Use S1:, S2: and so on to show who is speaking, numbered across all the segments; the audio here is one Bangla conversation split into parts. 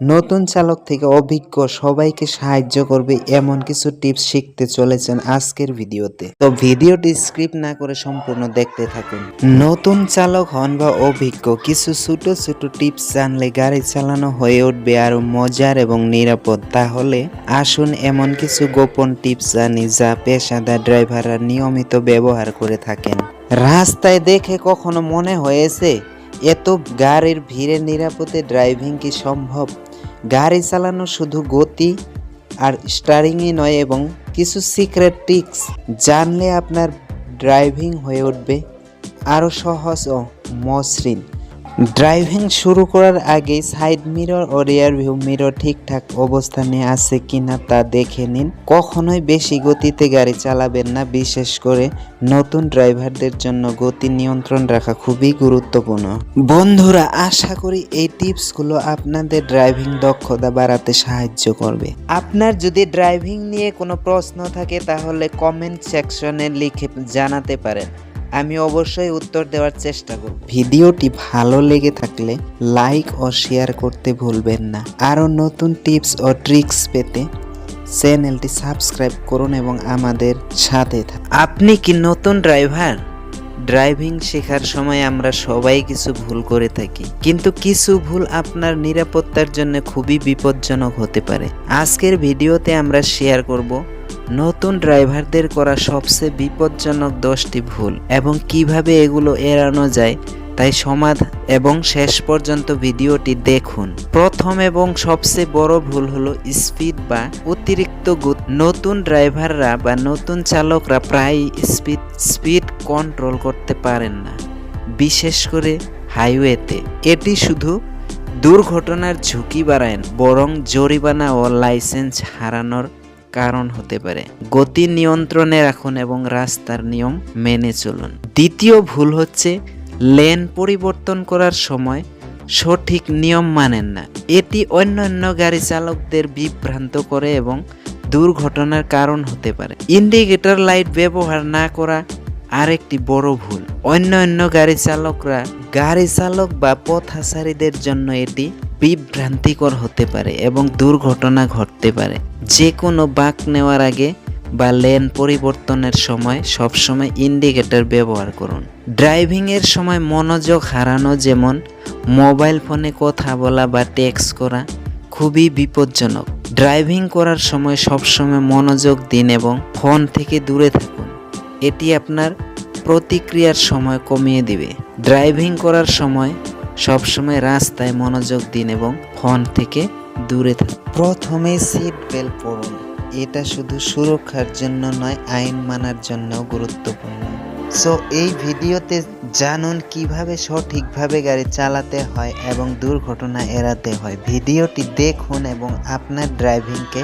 S1: নতুন চালক থেকে অভিজ্ঞ, সবাইকে সাহায্য করবে এমন কিছু টিপস শিখতে চলেছেন আজকের ভিডিওতে। তো ভিডিওটি স্ক্রিপ্ট না করে সম্পূর্ণ দেখতে থাকুন। নতুন চালক হন বা অভিজ্ঞ, কিছু ছোট ছোট টিপস জানলে গাড়ি চালানো হয়ে উঠবে আরও মজার এবং নিরাপদ। তাহলে আসুন এমন কিছু গোপন টিপস জানি যা পেশাদার ড্রাইভাররা নিয়মিত ব্যবহার করে থাকেন। রাস্তায় দেখে কখনো মনে হয়েছে, এত গাড়ির ভিড়ে নিরাপদে ড্রাইভিং কি সম্ভব? গাড়ি চালানো শুধু গতি আর স্টারিংই নয়, এবং কিছু সিক্রেট টিক্স জানলে আপনার ড্রাইভিং হয়ে উঠবে। আরও সহজ ও মসৃণ। ড্রাইভিং শুরু করার আগে সাইড মিরর ও রিয়ার ভিউ মিরর ঠিকঠাক অবস্থানে আছে কিনা তা দেখে নিন। কখনোই বেশি গতিতে গাড়ি চালাবেন না, বিশেষ করে নতুন ড্রাইভারদের জন্য গতি নিয়ন্ত্রণ রাখা খুবই গুরুত্বপূর্ণ। বন্ধুরা, আশা করি এই টিপসগুলো আপনাদের ড্রাইভিং দক্ষতা বাড়াতে সাহায্য করবে। আপনার যদি ড্রাইভিং নিয়ে কোনো প্রশ্ন থাকে, তাহলে কমেন্ট সেকশনে লিখে জানাতে পারেন। আমি অবশ্যই উত্তর দেওয়ার চেষ্টা করব। ভিডিওটি ভালো লেগে থাকলে লাইক ও শেয়ার করতে ভুলবেন না। আরও নতুন টিপস ও ট্রিক্স পেতে চ্যানেলটি সাবস্ক্রাইব করুন এবং আমাদের সাথে থাকুন। আপনি কি নতুন ড্রাইভার? ড্রাইভিং শেখার সময় আমরা সবাই কিছু ভুল করে থাকি। কিন্তু কিছু ভুল আপনার নিরাপত্তার জন্য খুবই বিপজ্জনক হতে পারে। আজকের ভিডিওতে আমরা শেয়ার করব নতুন ড্রাইভারদের করা সবচেয়ে বিপজ্জনক দশটি ভুল এবং কীভাবে এগুলো এড়ানো যায়। তাই সমাধ এবং শেষ পর্যন্ত ভিডিওটি দেখুন। প্রথম এবং সবচেয়ে বড় ভুল হলো স্পিড বা অতিরিক্ত নতুন ড্রাইভাররা বা নতুন চালকরা প্রায় স্পিড স্পিড কন্ট্রোল করতে পারেন না। বিশেষ করে হাইওয়েতে। এটি শুধু দুর্ঘটনার ঝুঁকি বাড়ায় বরং জরিমানা ও লাইসেন্স হারানোর কারণ হতে পারে। গতি নিয়ন্ত্রণে রাখুন এবং রাস্তার নিয়ম মেনে চলুন। দ্বিতীয় ভুল হচ্ছে লেন পরিবর্তন করার সময় সঠিক নিয়ম মানেন না। এটি অন্যান্য গাড়ি চালকদের বিভ্রান্ত করে এবং দুর্ঘটনার কারণ হতে পারে। ইন্ডিকেটর লাইট ব্যবহার না করা আরেকটি বড় ভুল। অন্য অন্য গাড়ি চালকরা গাড়ি চালক বা পথচারীদের জন্য এটি বিভ্রান্তিকর হতে পারে এবং দুর্ঘটনা ঘটতে পারে। যে কোনো বাঁক নেওয়ার আগে বা লেন পরিবর্তনের সময় সবসময় ইন্ডিকেটর ব্যবহার করুন। ড্রাইভিং এর সময় মনোযোগ হারানো যেমন মোবাইল ফোনে কথা বলা বা টেক্সট করা খুবই বিপজ্জনক। ড্রাইভিং করার সময় সবসময় মনোযোগ দিন এবং ফোন থেকে দূরে থাকুন। এটি আপনার প্রতিক্রিয়ার সময় কমিয়ে দিবে। ড্রাইভিং করার সময় সবসময় রাস্তায় মনোযোগ দিন এবং ফোন থেকে দূরে থাকুন। প্রথমে সিট বেল্ট পরুন। এটা শুধু সুরক্ষার জন্য নয়, আইন মানার জন্যও গুরুত্বপূর্ণ। সো এই ভিডিওতে জানুন কীভাবে সঠিকভাবে গাড়ি চালাতে হয় এবং দুর্ঘটনা এড়াতে হয়। ভিডিওটি দেখুন এবং আপনার ড্রাইভিংকে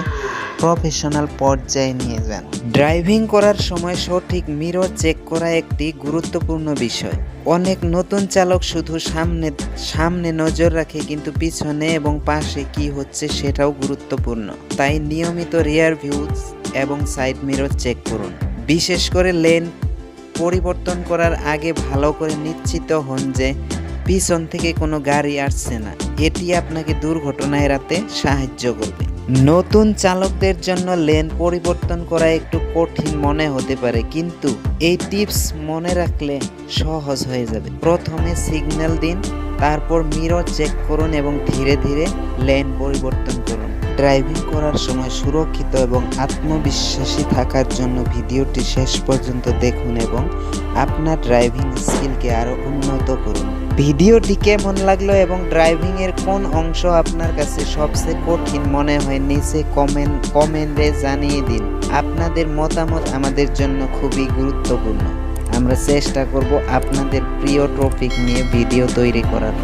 S1: প্রফেশনাল পর্যায়ে নিয়ে যান। ড্রাইভিং করার সময় সঠিক মিরর চেক করা একটি গুরুত্বপূর্ণ বিষয়। অনেক নতুন চালক শুধু সামনে সামনে নজর রাখে কিন্তু পিছনে এবং পাশে কি হচ্ছে সেটাও গুরুত্বপূর্ণ। তাই নিয়মিত রিয়ার ভিউজ এবং সাইড মিরর চেক করুন। বিশেষ করে লেন পরিবর্তন করার আগে ভালো করে নিশ্চিত হন যে পিছন থেকে কোনো গাড়ি আসছে না। এটি আপনাকে দুর্ঘটনা এড়াতে সাহায্য করবে। নতুন চালকদের জন্য লেন পরিবর্তন করা একটু কঠিন মনে হতে পারে, কিন্তু এই টিপস মনে রাখলে সহজ হয়ে যাবে। প্রথমে সিগন্যাল দিন, তারপর মিরর চেক করুন এবং ধীরে ধীরে লেন পরিবর্তন করুন। ড্রাইভিং করার সময় সুরক্ষিত এবং আত্মবিশ্বাসী থাকার জন্য ভিডিওটি শেষ পর্যন্ত দেখুন এবং আপনার ড্রাইভিং স্কিলকে আরও উন্নত করুন। ভিডিওটি কেমন লাগল এবং ড্রাইভিং এর কোন অংশ আপনার কাছে সবচেয়ে কঠিন মনে হয় নিচে কমেন্ট কমেন্টে জানিয়ে দিন। আপনাদের মতামত আমাদের জন্য খুবই গুরুত্বপূর্ণ। আমরা চেষ্টা করব আপনাদের প্রিয় টপিক নিয়ে ভিডিও তৈরি করার।